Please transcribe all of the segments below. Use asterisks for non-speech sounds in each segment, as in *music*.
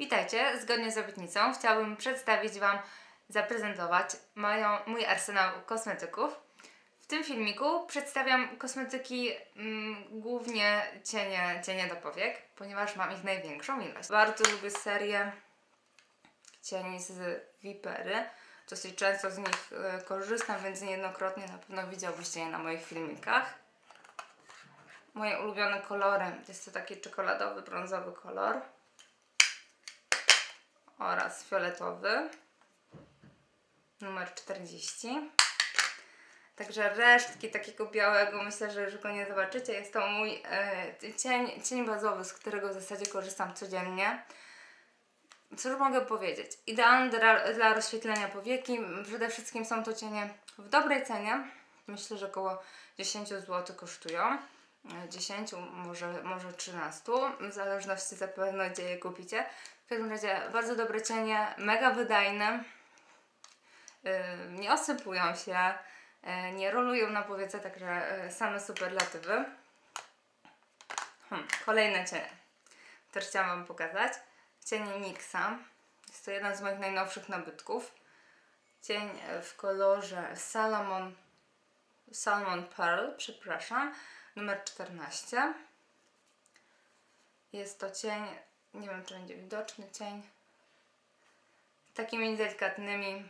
Witajcie, zgodnie z obietnicą chciałabym przedstawić Wam, zaprezentować moją, mój arsenał kosmetyków. W tym filmiku przedstawiam kosmetyki mm, głównie cienie, cienie do powiek, ponieważ mam ich największą ilość. Bardzo lubię serię cieni z Vipery. Dosyć często z nich e, korzystam, więc niejednokrotnie na pewno widziałbyście je na moich filmikach. Moje ulubione kolory jest to taki czekoladowy, brązowy kolor oraz fioletowy numer 40. Także resztki takiego białego, myślę, że już go nie zobaczycie. Jest to mój e, cień, cień bazowy, z którego w zasadzie korzystam codziennie. Cóż mogę powiedzieć? Idealny dla, dla rozświetlenia powieki. Przede wszystkim są to cienie w dobrej cenie. Myślę, że około 10 zł kosztują. 10, może, może 13, w zależności zapewne gdzie je kupicie. W każdym razie bardzo dobre cienie, mega wydajne, yy, nie osypują się, yy, nie rolują na powiece, także yy, same superlatywy. Hmm, kolejne cienie, które chciałam Wam pokazać. Cienie NYXa. Jest to jeden z moich najnowszych nabytków. Cień w kolorze Salomon, Salmon Pearl, przepraszam numer 14. Jest to cień, nie wiem czy będzie widoczny cień, takimi delikatnymi,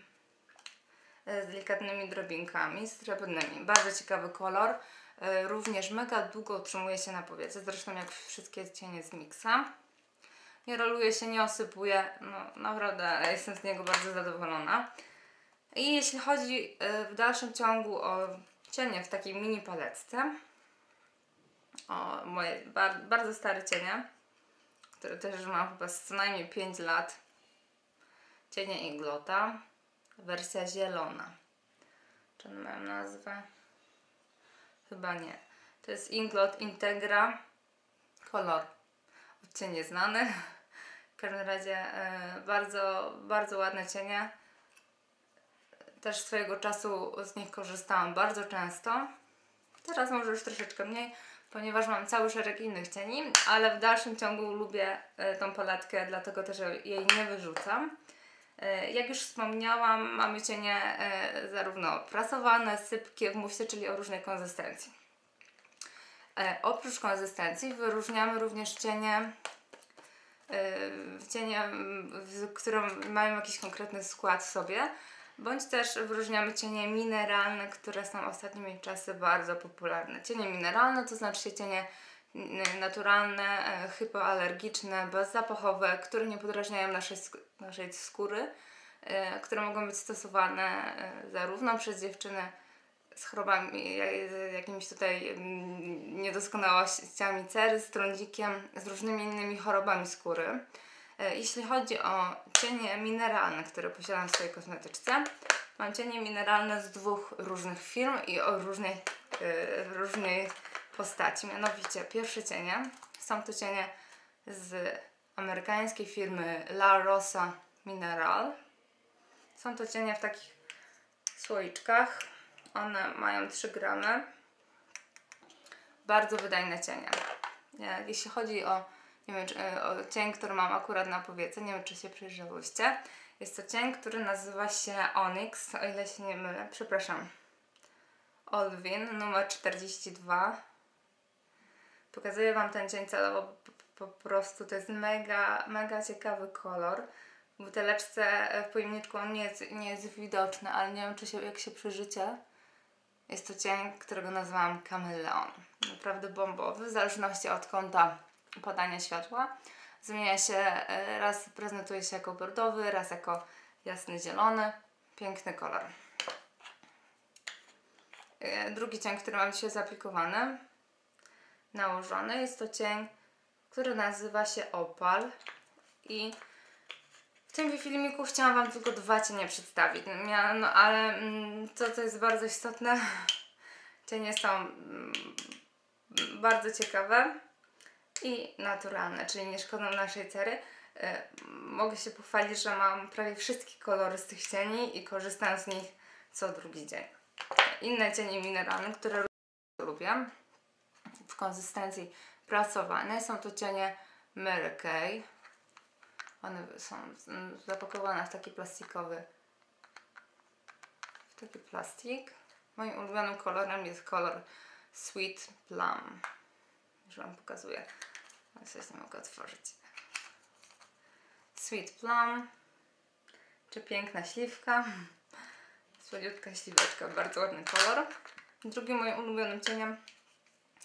e, z delikatnymi drobinkami, srebrnymi. Bardzo ciekawy kolor. E, również mega długo utrzymuje się na powiece, zresztą jak wszystkie cienie z Nixa. Nie roluje się, nie osypuje. No naprawdę jestem z niego bardzo zadowolona. I jeśli chodzi e, w dalszym ciągu o cienie w takiej mini paletce, o moje bar bardzo stare cienie, które też mam chyba co najmniej 5 lat. Cienie Iglota, wersja zielona. Czy one mają nazwę? Chyba nie. To jest Inglot Integra, kolor odcień nieznany. W każdym razie e, bardzo, bardzo ładne cienie. Też swojego czasu z nich korzystałam bardzo często. Teraz może już troszeczkę mniej, ponieważ mam cały szereg innych cieni, ale w dalszym ciągu lubię e, tą paletkę, dlatego też jej nie wyrzucam. E, jak już wspomniałam, mamy cienie e, zarówno prasowane, sypkie w mufcie, czyli o różnej konsystencji. Oprócz konsystencji wyróżniamy również cienie, cienie, które mają jakiś konkretny skład w sobie, bądź też wyróżniamy cienie mineralne, które są ostatnimi czasy bardzo popularne. Cienie mineralne to znaczy cienie naturalne, e, hypoalergiczne, bezzapachowe, które nie podrażniają naszej, naszej skóry, e, które mogą być stosowane e, zarówno przez dziewczyny z chorobami, jakimiś tutaj niedoskonałościami cery, z trądzikiem, z różnymi innymi chorobami skóry. E, jeśli chodzi o cienie mineralne, które posiadam w swojej kosmetyczce, mam cienie mineralne z dwóch różnych firm i o różnej, yy, różnej postaci. Mianowicie pierwsze cienie są to cienie z amerykańskiej firmy La Rosa Mineral. Są to cienie w takich słoiczkach. One mają 3 gramy. Bardzo wydajne cienie. Jeśli chodzi o nie wiem, czy, e, o cień, który mam akurat na powiece, nie wiem, czy się przyjrzałyście. Jest to cień, który nazywa się Onyx, o ile się nie mylę, przepraszam. Olwin, numer 42. Pokazuję Wam ten cień celowo, po, po prostu to jest mega, mega ciekawy kolor. W buteleczce, e, w pojemniczku on nie jest, nie jest widoczny, ale nie wiem, czy się, jak się przyżycie. Jest to cień, którego nazwałam Kameleon. Naprawdę bombowy, w zależności od kąta podania światła. Zmienia się, e, raz prezentuje się jako bordowy, raz jako jasny zielony. Piękny kolor. E, drugi cień, który mam dzisiaj zaaplikowany, nałożony, jest to cień, który nazywa się Opal i w tym filmiku chciałam Wam tylko dwa cienie przedstawić, no ale mm, to, co jest bardzo istotne, *laughs* cienie są mm, bardzo ciekawe i naturalne, czyli nie szkodzą naszej cery. E, mogę się pochwalić, że mam prawie wszystkie kolory z tych cieni i korzystam z nich co drugi dzień. Inne cienie mineralne, które lubię w konsystencji prasowanej są to cienie Mary Kay. One są zapakowane w taki plastikowy w taki plastik. Moim ulubionym kolorem jest kolor Sweet Plum. Już Wam pokazuję. Sobie nie mogę otworzyć. Sweet Plum. Czy piękna śliwka. *laughs* Słodziutka śliweczka, bardzo ładny kolor. Drugim moim ulubionym cieniem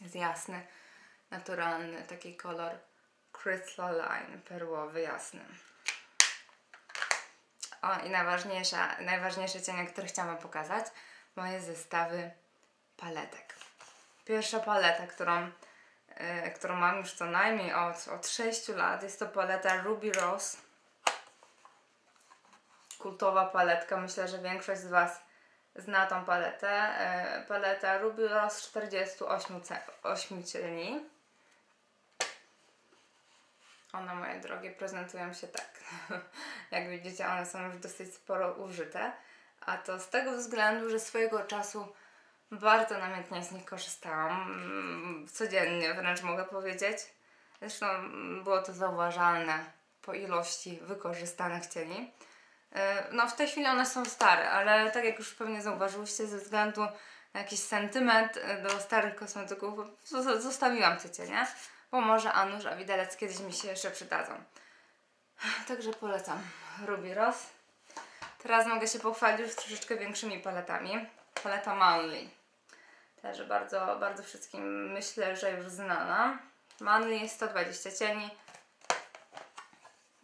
jest jasny, naturalny, taki kolor crystalline, perłowy, jasny. O i najważniejsza, najważniejsze cienie, które chciałam pokazać, moje zestawy paletek. Pierwsza paleta, którą, którą mam już co najmniej od, od 6 lat, jest to paleta Ruby Rose. Kultowa paletka, myślę, że większość z Was zna tą paletę. Yy, paleta Ruby Rose 48 8 cieni. One, moje drogie, prezentują się tak. *laughs* Jak widzicie, one są już dosyć sporo użyte. A to z tego względu, że swojego czasu bardzo namiętnie z nich korzystałam. Mm, Codziennie wręcz mogę powiedzieć. Zresztą było to zauważalne po ilości wykorzystanych cieni. E, No, w tej chwili one są stare, ale tak jak już pewnie zauważyłyście, ze względu na jakiś sentyment e, do starych kosmetyków, zo- zostawiłam te cienie, bo może a nuż, a widelec kiedyś mi się jeszcze przydadzą. Także polecam Ruby Rose. Teraz mogę się pochwalić już troszeczkę większymi paletami. Paleta Manly. Też bardzo, bardzo wszystkim myślę, że już znana. Manly jest 120 cieni.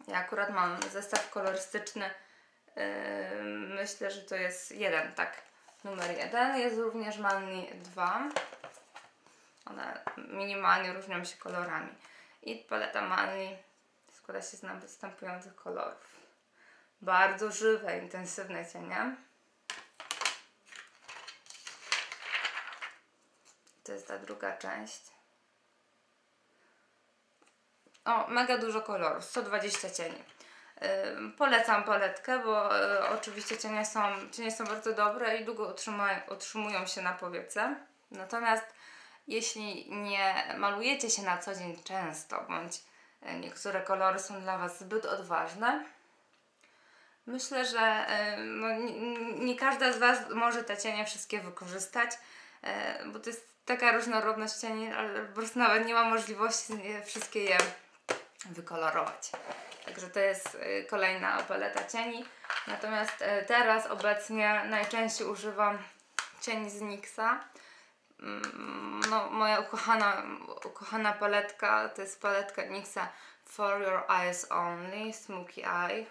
Ja akurat mam zestaw kolorystyczny. Yy, myślę, że to jest jeden, tak. Numer jeden. Jest również Manly 2. One minimalnie różnią się kolorami. I paleta Manly składa się z następujących kolorów. Bardzo żywe, intensywne cienie. To jest ta druga część. O, mega dużo kolorów, 120 cieni. Ym, polecam paletkę, bo y, oczywiście cienie są, cienie są bardzo dobre i długo utrzymują, utrzymują się na powiece. Natomiast jeśli nie malujecie się na co dzień często, bądź y, niektóre kolory są dla Was zbyt odważne, myślę, że y, no, nie, nie każda z Was może te cienie wszystkie wykorzystać, bo to jest taka różnorodność cieni, ale po prostu nawet nie ma możliwości wszystkie je wykolorować. Także to jest y, kolejna paleta cieni. Natomiast y, teraz obecnie najczęściej używam cieni z NYXa. Mm, No, moja ukochana, ukochana paletka to jest paletka NYXa For Your Eyes Only, Smoky Eye.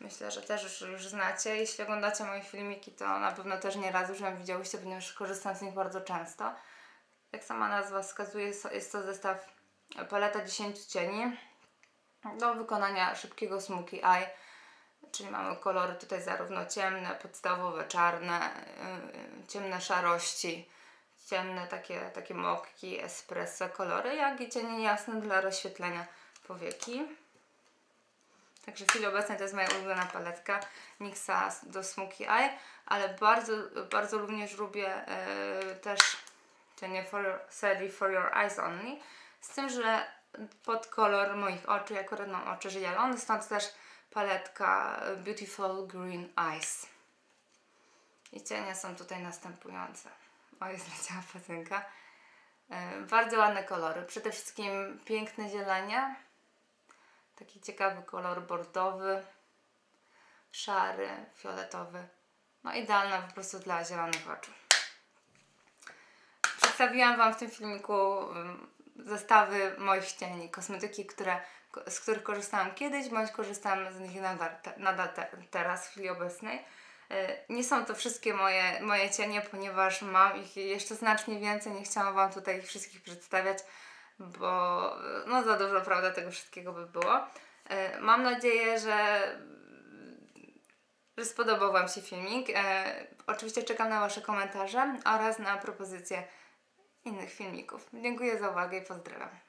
Myślę, że też już, już znacie. Jeśli oglądacie moje filmiki, to na pewno też nie raz już ją widziałyście, ponieważ korzystam z nich bardzo często. Jak sama nazwa wskazuje, jest to- zestaw e, paleta 10 cieni do wykonania szybkiego smoky eye, czyli mamy kolory tutaj zarówno ciemne, podstawowe, czarne, yy, ciemne szarości, ciemne takie, takie mokki, espresso kolory, jak i cienie jasne dla rozświetlenia powieki. Także w chwili obecnej to jest moja ulubiona paletka NYXa do Smoky Eye, ale bardzo, bardzo również lubię e, też cienie for your, For Your Eyes Only, z tym, że pod kolor moich oczu, ja akurat mam oczy zielone, stąd też paletka Beautiful Green Eyes. I cienie są tutaj następujące. O, jest leciała piosenka. E, Bardzo ładne kolory. Przede wszystkim piękne zielenie. Taki ciekawy kolor bordowy, szary, fioletowy. No idealna po prostu dla zielonych oczu. Przedstawiłam Wam w tym filmiku zestawy moich cieni, kosmetyki, które, z których korzystałam kiedyś, bądź korzystam z nich nadal, nadal te, teraz, w chwili obecnej. E, Nie są to wszystkie moje, moje cienie, ponieważ mam ich jeszcze znacznie więcej. Nie chciałam Wam tutaj ich wszystkich przedstawiać, bo no za dużo, prawda, tego wszystkiego by było. E, Mam nadzieję, że, że spodobał Wam się filmik. E, Oczywiście czekam na Wasze komentarze oraz na propozycje innych filmików. Dziękuję za uwagę i pozdrawiam.